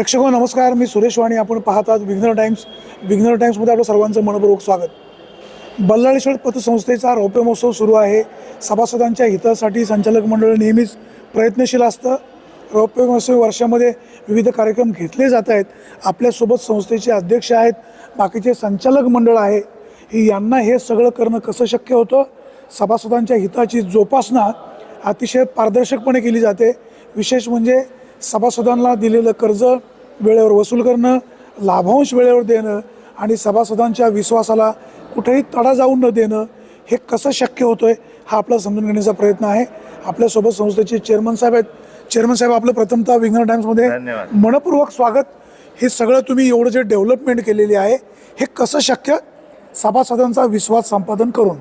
प्रेक्षक हो, नमस्कार मी सुरेश वाणी. आपण पाहत आहात विघ्नर टाइम्स. विघ्नर टाइम्समध्ये आपलं सर्वांचं मनपूर्वक स्वागत. बल्लाळेश्वर पतसंस्थेचा रौप्य महोत्सव सुरू आहे. सभासदांच्या हितासाठी संचालक मंडळ नेहमीच प्रयत्नशील असतं. रौप्य महोत्सव वर्षामध्ये विविध कार्यक्रम घेतले जात आहेत. आपल्यासोबत संस्थेचे अध्यक्ष आहेत. बाकीचे संचालक मंडळ आहे. यांना हे सगळं करणं कसं शक्य होतं? सभासदांच्या हिताची जोपासना अतिशय पारदर्शकपणे केली जाते. विशेष म्हणजे सभासदांना दिलेलं कर्ज वेळेवर वसूल करणं लाभांश वेळेवर देणं आणि सभासदांच्या विश्वासाला कुठेही तडा जाऊन न देणं हे कसं शक्य होतं आहे हा आपला समजून घेण्याचा प्रयत्न आहे. आपल्यासोबत संस्थेचे चेअरमन साहेब आहेत. चेअरमन साहेब आपलं प्रथमतः विघ्न टाइम्समध्ये. मनपूर्वक स्वागत. हे सगळं तुम्ही एवढं जे डेव्हलपमेंट केलेली आहे हे कसं शक्य? सभासदांचा विश्वास संपादन करून.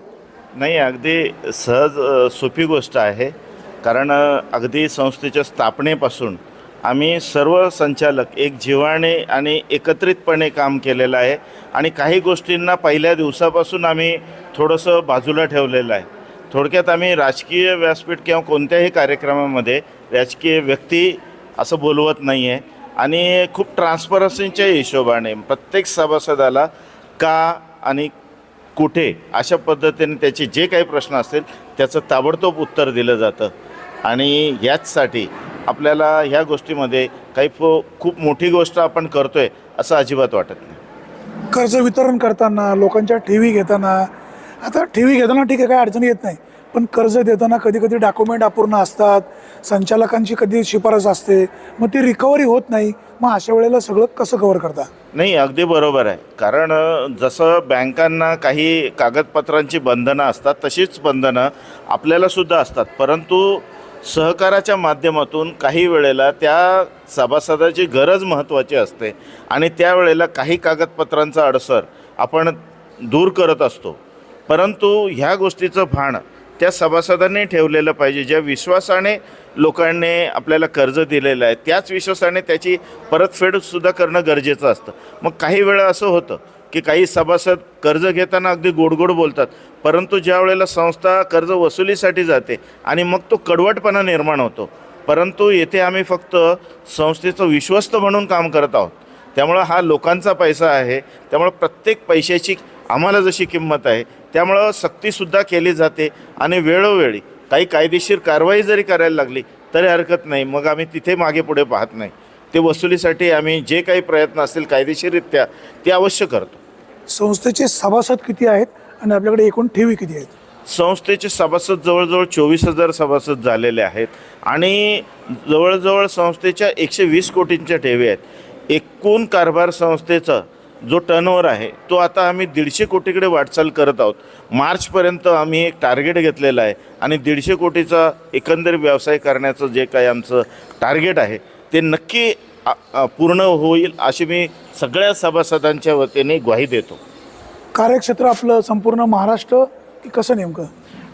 नाही अगदी सहज सोपी गोष्ट आहे. कारण अगदी संस्थेच्या स्थापनेपासून आम्ही सर्व संचालक एक जीवाने आणि एकत्रितपणे काम केलेलं आहे आणि काही गोष्टींना पहिल्या दिवसापासून आम्ही थोडंसं बाजूला ठेवलेलं आहे. थोडक्यात आम्ही राजकीय व्यासपीठ किंवा कोणत्याही कार्यक्रमामध्ये राजकीय व्यक्ती असं बोलवत नाही आहे आणि खूप ट्रान्सपरन्सीच्या हिशोबाने प्रत्येक सभासदाला का आणि कुठे अशा पद्धतीने त्याचे जे काही प्रश्न असतील त्याचं ताबडतोब उत्तर दिलं जातं. आणि याचसाठी आपल्याला ह्या गोष्टीमध्ये काही खूप मोठी गोष्ट आपण करतोय असं अजिबात वाटत नाही. कर्ज वितरण करताना लोकांच्या ठेवी घेताना आता ठेवी घेताना ठीक आहे काय अडचणी येत नाही. पण कर्ज देताना कधी कधी डॉक्युमेंट अपूर्ण असतात संचालकांची कधी शिफारस असते मग ती रिकव्हरी होत नाही मग अशा वेळेला सगळं कसं कव्हर करता? नाही अगदी बरोबर आहे. कारण जसं बँकांना काही कागदपत्रांची बंधनं असतात तशीच बंधनं आपल्यालासुद्धा असतात. परंतु सहकाराच्या माध्यमातून काही वेळेला त्या सभासदाची गरज महत्त्वाची असते आणि त्यावेळेला काही कागदपत्रांचा अडसर आपण दूर करत असतो. परंतु ह्या गोष्टीचं भान त्या सभासदांनी ठेवलेलं पाहिजे. ज्या विश्वासाने लोकांनी आपल्याला कर्ज दिलेलं आहे त्याच विश्वासाने त्याची परतफेडसुद्धा करणं गरजेचं असतं. मग काही वेळा असं होतं की काही सभासद कर्ज घेताना अगदी गोडगोड बोलतात. परंतु ज्या वेळेला संस्था कर्ज वसुलीसाठी जाते आणि मग तो कडवटपणा निर्माण होतो. परंतु येथे आम्ही फक्त संस्थेचं विश्वस्त म्हणून काम करत आहोत. त्यामुळं हा लोकांचा पैसा आहे. त्यामुळं प्रत्येक पैशाची आम्हाला जशी किंमत आहे त्यामुळं सक्तीसुद्धा केली जाते आणि वेळोवेळी काही कायदेशीर कारवाई जरी करायला लागली तरी हरकत नाही. मग आम्ही तिथे मागे पुढे पाहत नाही. ते वसुलीसाठी आम्ही जे काही प्रयत्न असतील कायदेशीररित्या ते अवश्य करतो. संस्थेचे सभासद किती आहेत आणि आपल्याकडे एकूण ठेवी किती आहेत? संस्थेचे सभासद जवळजवळ चोवीस हजार सभासद झालेले आहेत आणि जवळजवळ संस्थेच्या एकशे वीस कोटींच्या ठेवी आहेत. एकूण कारभार संस्थेचा जो टर्नओव्हर आहे तो आता आम्ही दीडशे कोटीकडे वाटचाल करत आहोत. मार्चपर्यंत आम्ही एक टार्गेट घेतलेलं आहे आणि दीडशे कोटीचा एकंदर व्यवसाय करण्याचं जे काही आमचं टार्गेट आहे ते नक्की पूर्ण होईल अशी मी सगळ्या सभासदांच्या वतीने ग्वाही देतो. कार्यक्षेत्र आपलं संपूर्ण महाराष्ट्र की कसं नेमकं?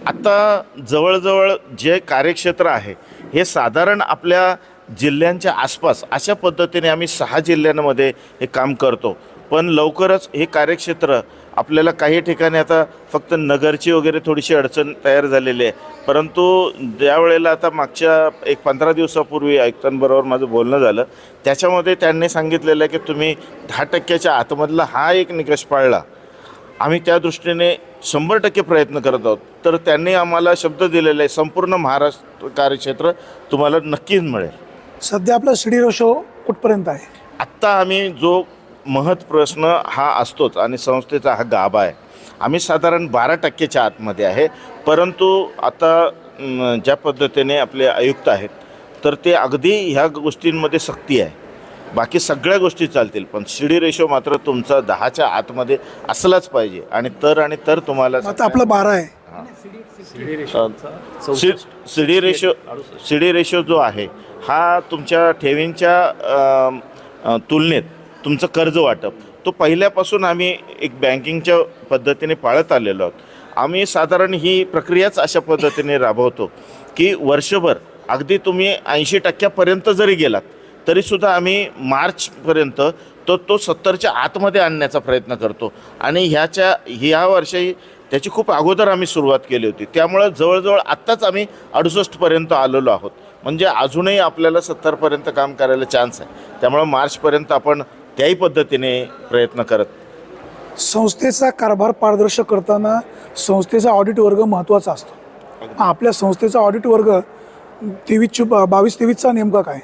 आत्ता जवळजवळ जे कार्यक्षेत्र आहे हे साधारण आपल्या जिल्ह्यांच्या आसपास अशा पद्धतीने आम्ही सहा जिल्ह्यांमध्ये हे काम करतो. पण लवकरच हे कार्यक्षेत्र आपल्याला काही ठिकाणी आता फक्त नगरची वगैरे थोडीशी अडचण तयार झालेली आहे. परंतु ज्या वेळेला आता मागच्या एक पंधरा दिवसापूर्वी आयुक्तांबरोबर माझं बोलणं झालं त्याच्यामध्ये त्यांनी सांगितलेलं आहे की तुम्ही दहा टक्क्याच्या आतमधला हा एक निकष पाळला. आम्ही त्या दृष्टीने शंभर टक्के प्रयत्न करत आहोत. तर त्यांनी आम्हाला शब्द दिलेला आहे संपूर्ण महाराष्ट्र कार्यक्षेत्र तुम्हाला नक्कीच मिळेल. सध्या आपला सिडी रोशो कुठपर्यंत आहे? आत्ता आम्ही जो महत् प्रश्न हा असतोच आणि संस्थेचा हा गाभा आहे. आम्ही साधारण बारा टक्केच्या आतमध्ये आहे. परंतु आता ज्या पद्धतीने आपले आयुक्त आहेत तर ते अगदी ह्या गोष्टींमध्ये सक्ती आहे. बाकी सगळ्या गोष्टी चालतील पण शिडी रेशो मात्र तुमचा दहाच्या आतमध्ये असलाच पाहिजे आणि तर आणि तर तुम्हाला आता आपलं बारा आहे. सिडी रेशो सिडी रेशो जो आहे हा तुमच्या ठेवींच्या तुलनेत तुमचं कर्ज वाटप. तो पहिल्यापासून आम्ही एक बँकिंगच्या पद्धतीने पाळत आलेलो आहोत. आम्ही साधारण ही प्रक्रियाच अशा पद्धतीने राबवतो की वर्षभर अगदी तुम्ही ऐंशी टक्क्यापर्यंत जरी गेलात तरीसुद्धा आम्ही मार्चपर्यंत तो तो सत्तरच्या आतमध्ये आणण्याचा प्रयत्न करतो. आणि ह्याच्या ह्या वर्षी त्याची खूप अगोदर आम्ही सुरुवात केली होती. त्यामुळं जवळजवळ आत्ताच आम्ही अडुसष्टपर्यंत आलेलो आहोत. म्हणजे अजूनही आपल्याला सत्तरपर्यंत काम करायला चान्स आहे. त्यामुळं मार्चपर्यंत आपण त्याही पद्धतीने प्रयत्न करत. संस्थेचा कारभार पारदर्शक करताना संस्थेचा ऑडिट वर्ग महत्त्वाचा असतो. आपल्या संस्थेचा ऑडिट वर्ग तेवीस बावीस तेवीसचा नेमका काय?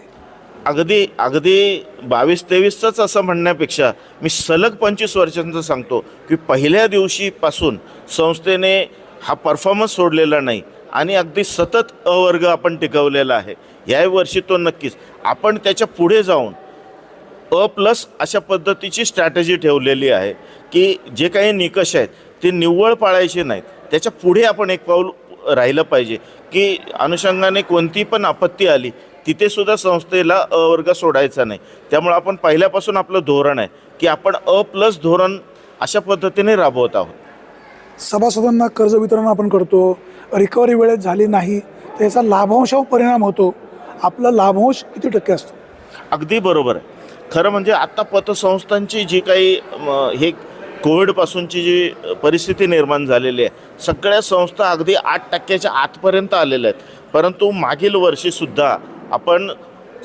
अगदी अगदी बावीस तेवीसचंच असं म्हणण्यापेक्षा मी सलग पंचवीस वर्षांचं सांगतो की पहिल्या दिवशीपासून संस्थेने हा परफॉर्मन्स सोडलेला नाही आणि अगदी सतत अवर्ग आपण टिकवलेला आहे. याही वर्षी तो नक्कीच. आपण त्याच्या पुढे जाऊन अ प्लस अशा पद्धतीची स्ट्रॅटेजी ठेवलेली आहे की जे काही निकष आहेत ते निव्वळ पाळायचे नाहीत. त्याच्या पुढे आपण एक पाऊल राहिलं पाहिजे की अनुषंगाने कोणती पण आपत्ती आली तिथे सुद्धा संस्थेला अ वर्ग सोडायचा नाही. त्यामुळे आपण पहिल्यापासून आपलं धोरण आहे की आपण अ प्लस धोरण अशा पद्धतीने राबवत आहोत. सभासदांना कर्ज वितरण आपण करतो रिकव्हरी वेळेत झाली नाही तर याचा लाभांशावर परिणाम होतो. आपला लाभांश किती टक्के असतो? अगदी बरोबर आहे. खरं म्हणजे आत्ता पतसंस्थांची जी काही हे कोविडपासूनची जी परिस्थिती निर्माण झालेली आहे सगळ्या संस्था अगदी आठ टक्क्याच्या आतपर्यंत आलेल्या आहेत. परंतु मागील वर्षीसुद्धा आपण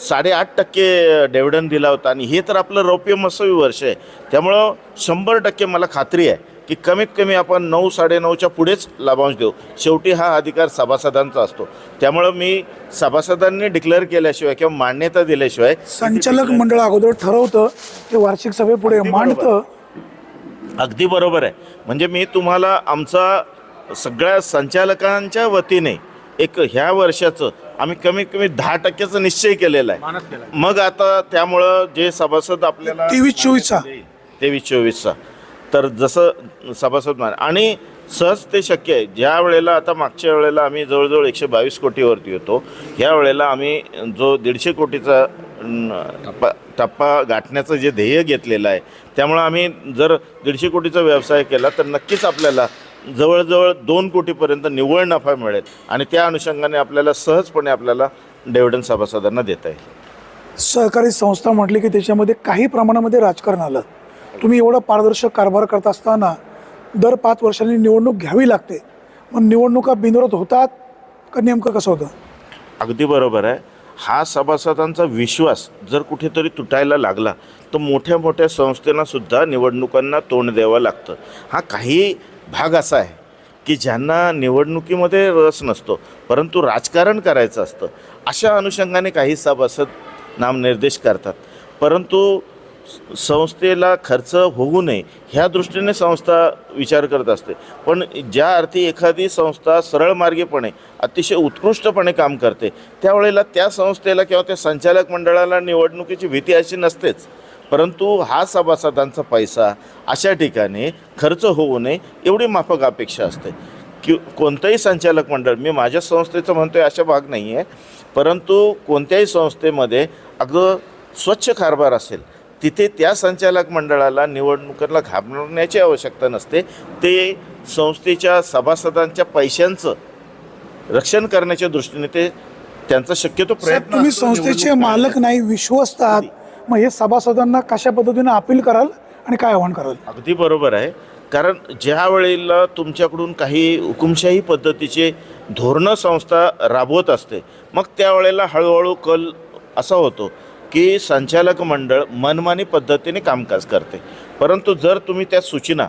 साडेआठ टक्के डेव्हिडन दिला होता आणि हे तर आपलं रौप्य मसवी वर्ष आहे. त्यामुळं शंभर टक्के मला खात्री आहे. की कमीत कमी आपण नऊ साडेनऊच्या पुढेच लाभांश देऊ. शेवटी हा अधिकार सभासदांचा असतो. त्यामुळं मी सभासदांनी डिक्लेअर केल्याशिवाय किंवा मान्यता दिल्याशिवाय संचालक मंडळ अगोदर ठरवतं ते वार्षिक सभेपुढे मांडतं. अगदी बरोबर आहे. म्हणजे मी तुम्हाला आमचा सगळ्या संचालकांच्या वतीने एक ह्या वर्षाचं आम्ही कमीत कमी दहा टक्क्याचा निश्चय केलेला आहे. मग आता त्यामुळं जे सभासद आपल्याला 23-24 तेवीस चोवीसचा. तर जसं सभासद मान आणि सहज ते शक्य आहे. ज्या वेळेला आता मागच्या वेळेला आम्ही जवळजवळ एकशे बावीस कोटीवरती होतो ह्या वेळेला आम्ही जो दीडशे कोटीचा टप्पा टप्पा गाठण्याचं जे ध्येय घेतलेलं आहे त्यामुळं आम्ही जर दीडशे कोटीचा व्यवसाय केला तर नक्कीच आपल्याला जवळजवळ दोन कोटीपर्यंत निव्वळ नफा मिळेल. आणि त्या अनुषंगाने आपल्याला सहजपणे आपल्याला डेव्हिडन सभासदांना देता येईल. सहकारी संस्था म्हटली की त्याच्यामध्ये काही प्रमाणामध्ये राजकारण आलं. तुम्ही एवढा पारदर्शक कारभार करत असताना दर पाच वर्षांनी निवडणूक घ्यावी लागते. मग निवडणुका बिनविरोध होतात का नेमकं कसं होतं? अगदी बरोबर आहे. हा सभासदांचा विश्वास जर कुठेतरी तुटायला लागला तर मोठ्या मोठ्या संस्थांना सुद्धा निवडणुकांना तोंड द्यावं लागतं. हा काही भाग असा आहे की ज्यांना निवडणुकीमध्ये रस नसतो परंतु राजकारण करायचं असतं. अशा अनुषंगाने काही सभासद नामनिर्देश करतात. परंतु संस्थेला खर्च होऊ नये ह्या दृष्टीने संस्था विचार करत असते. पण ज्या अर्थी एखादी संस्था सरळ मार्गीपणे अतिशय उत्कृष्टपणे काम करते त्यावेळेला त्या संस्थेला किंवा त्या संचालक मंडळाला निवडणुकीची भीती अशी नसतेच. परंतु हा सभासदांचा पैसा अशा ठिकाणी खर्च होऊ नये एवढी माफक अपेक्षा असते. की कोणतंही संचालक मंडळ मी माझ्या संस्थेचं म्हणतो आहे अशा भाग नाही आहे परंतु कोणत्याही संस्थेमध्ये अगं स्वच्छ कारभार असेल तिथे त्या संचालक मंडळाला निवडणुकीला घाबरण्याची आवश्यकता नसते. ते संस्थेच्या सभासदांच्या पैशांचं रक्षण करण्याच्या दृष्टीने ते त्यांचा शक्यतो प्रयत्न तुम्ही संस्थेचे मालक नाही विश्वस्त आहात. मग हे सभासदांना कशा पद्धतीने अपील कराल आणि काय आव्हान कराल? अगदी बरोबर आहे. कारण ज्या वेळेला तुमच्याकडून काही हुकुमशाही पद्धतीचे धोरणं संस्था राबवत असते मग त्यावेळेला हळूहळू कल असा होतो. की संचालक मंडळ मनमानी पद्धतीने कामकाज करते. परंतु जर तुम्ही त्या सूचना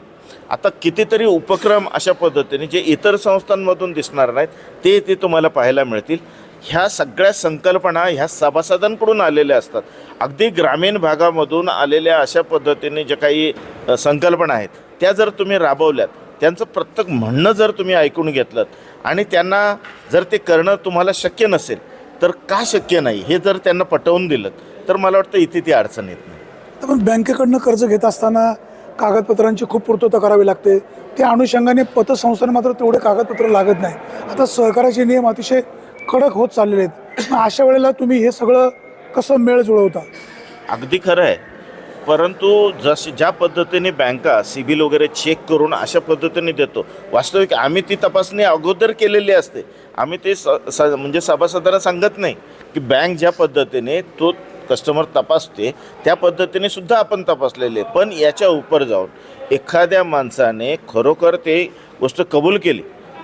आता कितीतरी उपक्रम अशा पद्धतीने जे इतर संस्थांमधून दिसणार नाहीत ते ते तुम्हाला पाहायला मिळतील. ह्या सगळ्या संकल्पना ह्या सभासदांकडून आलेल्या असतात. अगदी ग्रामीण भागामधून आलेल्या अशा पद्धतीने ज्या काही संकल्पना आहेत त्या जर तुम्ही राबवल्यात त्यांचं प्रत्येक म्हणणं जर तुम्ही ऐकून घेतलं आणि त्यांना जर ते करणं तुम्हाला शक्य नसेल तर का शक्य नाही? हे जर त्यांना पटवून दिलं तर मला वाटतं इथे ती अडचण येत नाही. पण बँकेकडनं कर्ज घेत असताना कागदपत्रांची खूप पूर्तता करावी लागते. त्या अनुषंगाने पतसंस्थांना मात्र तेवढे कागदपत्र लागत नाही. आता सहकार्याचे नियम अतिशय कडक होत चाललेले आहेत. अशा वेळेला तुम्ही हे सगळं कसं मेळ जुळवता? अगदी खरं आहे. परंतु जशी ज्या पद्धतीने बँका सिबिल वगैरे चेक करून अशा पद्धतीने देतो वास्तविक आम्ही ती तपासणी अगोदर केलेली असते. आम्ही ते स स म्हणजे सभासदांना सांगत नाही की बँक ज्या पद्धतीने तो कस्टमर तपासते त्या पद्धतीने सुद्धा आपण तपासलेले आहे. पण याच्या उपर जाऊन एखाद्या माणसाने खरोखर ते गोष्ट कबूल केली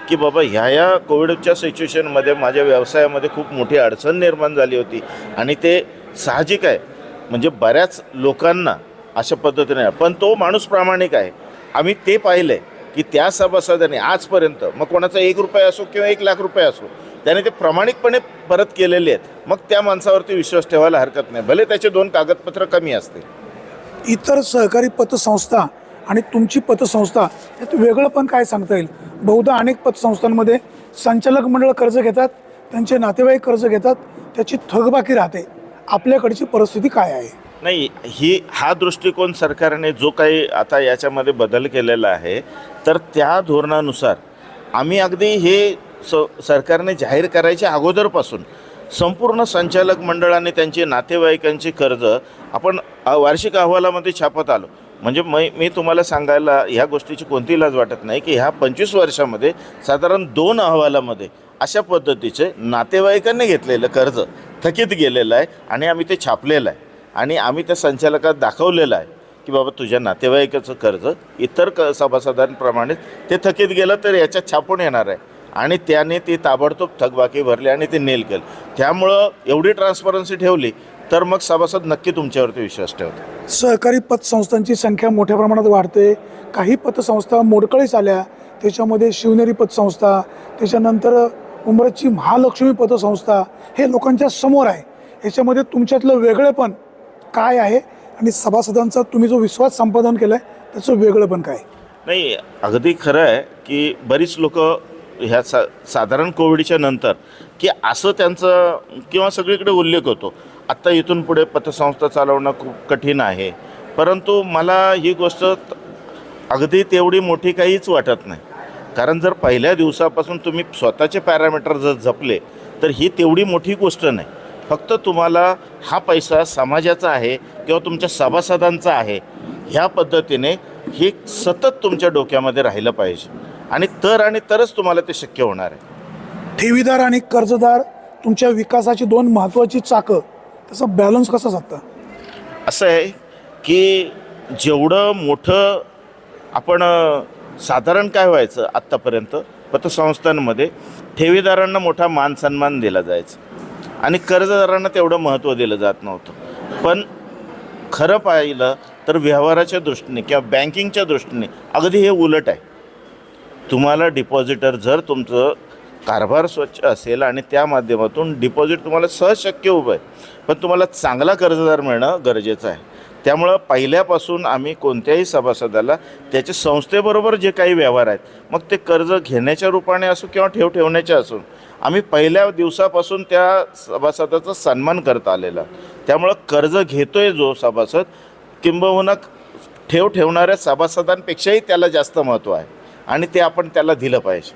की बाबा ह्या या कोविडच्या सिच्युएशनमध्ये माझ्या व्यवसायामध्ये खूप मोठी अडचण निर्माण झाली होती आणि ते साहजिक आहे. म्हणजे बऱ्याच लोकांना अशा पद्धतीने पण तो माणूस प्रामाणिक आहे. आम्ही ते पाहिलं आहे की त्या सभासदाने आजपर्यंत मग कोणाचा एक रुपये असो किंवा एक लाख रुपये असो त्याने ते प्रामाणिकपणे परत केलेले आहेत. मग त्या माणसावरती विश्वास ठेवायला हरकत नाही. भले त्याचे दोन कागदपत्र कमी असतील. इतर सहकारी पतसंस्था आणि तुमची पतसंस्था यात वेगळं पण काय सांगता येईल? बहुधा अनेक पतसंस्थांमध्ये संचालक मंडळ कर्ज घेतात त्यांचे नातेवाईक कर्ज घेतात त्याची थकबाकी राहते. आपल्याकडची परिस्थिती काय आहे? नाही ही हा दृष्टिकोन सरकारने जो काही आता याच्यामध्ये बदल केलेला आहे तर त्या धोरणानुसार आम्ही अगदी हे स सरकारने जाहीर करायच्या अगोदरपासून संपूर्ण संचालक मंडळ आणि नातेवाईकांची कर्ज आपण वार्षिक अहवालामध्ये छापत आलो. म्हणजे मै मी तुम्हाला सांगायला ह्या गोष्टीची कोणती लाज वाटत नाही की ह्या पंचवीस वर्षामध्ये साधारण दोन अहवालामध्ये अशा पद्धतीचे नातेवाईकांनी घेतलेलं कर्ज थकीत गेलेलं आहे आणि आम्ही ते छापलेलं आहे. आणि आम्ही त्या संचालकात दाखवलेलं आहे की बाबा तुझ्या नातेवाईकाचं कर्ज इतर क सभासदांप्रमाणे ते थकीत गेलं तर याच्यात छापून येणार आहे. आणि त्याने ती ताबडतोब थकबाकी भरली आणि ते नेल केलं. त्यामुळं एवढी ट्रान्सपरन्सी ठेवली तर मग सभासद नक्की तुमच्यावरती विश्वास ठेवतो. सहकारी पतसंस्थांची संख्या मोठ्या प्रमाणात वाढते. काही पतसंस्था मोडकळीस आल्या. त्याच्यामध्ये शिवनेरी पतसंस्था त्याच्यानंतर उमरतची महालक्ष्मी पतसंस्था हे लोकांच्या समोर आहे. याच्यामध्ये तुमच्यातलं वेगळेपण काय आहे आणि सभासदांचा तुम्ही जो विश्वास संपादन केला आहे त्याचं वेगळं पण काय? नाही अगदी खरं आहे की बरीच लोक ह्या सा साधारण कोविडच्या नंतर की असं त्यांचं किंवा सगळीकडे उल्लेख होतो. आत्ता इथून पुढे पतसंस्था चालवणं खूप कठीण आहे. परंतु मला ही गोष्ट अगदी तेवढी मोठी काहीच वाटत नाही. कारण जर पहिल्या दिवसापासून तुम्ही स्वतःचे पॅरामीटर जर जपले तर ही तेवढी मोठी गोष्ट नाही. फक्त तुम्हाला हा पैसा समाजाचा आहे किंवा तुमच्या सभासदांचा आहे ह्या पद्धतीने हे सतत तुमच्या डोक्यामध्ये राहिलं पाहिजे. आणि तर आणि तरच तुम्हाला ते शक्य होणार आहे. ठेवीदार आणि कर्जदार तुमच्या विकासाची दोन महत्त्वाची चाकं त्याचा बॅलन्स कसा साधता? असं आहे की जेवढं मोठं आपण साधारण काय व्हायचं आत्तापर्यंत पतसंस्थांमध्ये ठेवीदारांना मोठा मान सन्मान दिला जायचा. आणि कर्जदारांना तेवढं महत्त्व दिलं जात नव्हतं. पण खरं पाहिलं तर व्यवहाराच्या दृष्टीने किंवा बँकिंगच्या दृष्टीने अगदी हे उलट आहे. तुम्हाला डिपॉझिटर जर तुमचं कारभार स्वच्छ असेल आणि त्या माध्यमातून डिपॉझिट तुम्हाला सहज शक्य उभं आहे पण तुम्हाला चांगला कर्जदार मिळणं गरजेचं आहे. त्यामुळं पहिल्यापासून आम्ही कोणत्याही सभासदाला त्याच्या संस्थेबरोबर जे काही व्यवहार आहेत मग ते कर्ज घेण्याच्या रूपाने असो किंवा ठेव ठेवण्याचे असो आम्ही पहिल्या दिवसापासून त्या सभासदाचा सन्मान करत आलेला. त्यामुळं कर्ज घेतोय जो सभासद किंबहुना ठेव ठेवणाऱ्या सभासदांपेक्षाही त्याला जास्त महत्त्व आहे आणि ते आपण त्याला दिलं पाहिजे.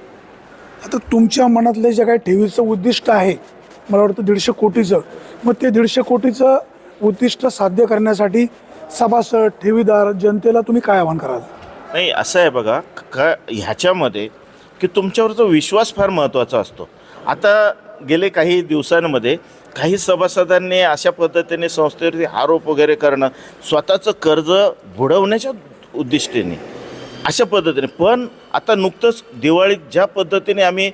आता तुमच्या मनातलं जे काही ठेवीचं उद्दिष्ट आहे मला वाटतं दीडशे कोटीचं मग ते दीडशे कोटीचं उद्दिष्ट साध्य करण्यासाठी सभासद ठेवीदार जनतेला तुम्ही काय आवाहन कराल? नाही असं आहे बघा का ह्याच्यामध्ये की तुमच्यावरचा विश्वास फार महत्त्वाचा असतो. आता गेले काही दिवसांमध्ये काही सभासदांनी अशा पद्धतीने संस्थेवरती आरोप वगैरे करणं स्वतःचं कर्ज बुडवण्याच्या उद्दिष्टेने अशा पद्धतीने. पण आता नुकतंच दिवाळीत ज्या पद्धतीने आम्ही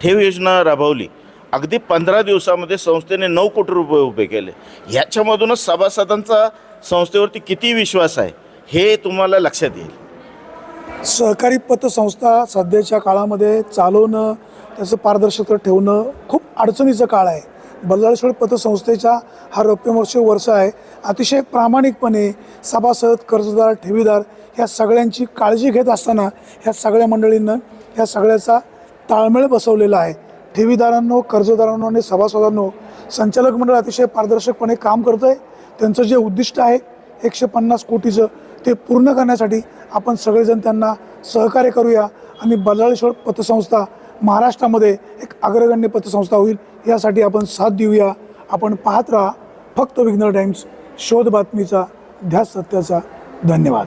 ठेव योजना राबवली अगदी पंधरा दिवसामध्ये संस्थेने नऊ कोटी रुपये उभे केले. ह्याच्यामधूनच सभासदांचा संस्थेवरती किती विश्वास आहे हे तुम्हाला लक्षात येईल. सहकारी पतसंस्था सध्याच्या काळामध्ये चालवणं त्याचं पारदर्शकता ठेवणं खूप अडचणीचं काळ आहे. बल्लाळेश्वर पतसंस्थेचा हा रौप्यमोर्ष वर्ष आहे. अतिशय प्रामाणिकपणे सभासद कर्जदार ठेवीदार ह्या सगळ्यांची काळजी घेत असताना ह्या सगळ्या मंडळींना ह्या सगळ्याचा ताळमेळ बसवलेला आहे. ठेवीदारांनो कर्जदारांनो आणि सभासदांनो संचालक मंडळ अतिशय पारदर्शकपणे काम करतं आहे त्यांचं जे उद्दिष्ट आहे एकशे पन्नास कोटीचं ते पूर्ण करण्यासाठी आपण सगळेजण त्यांना सहकार्य करूया आणि बल्लाळेश्वर पतसंस्था महाराष्ट्रामध्ये एक अग्रगण्य पतसंस्था होईल यासाठी आपण साथ देऊया. आपण पाहत राहा फक्त विघ्नर टाइम्स शोध बातमीचा ध्यास सत्याचा. धन्यवाद.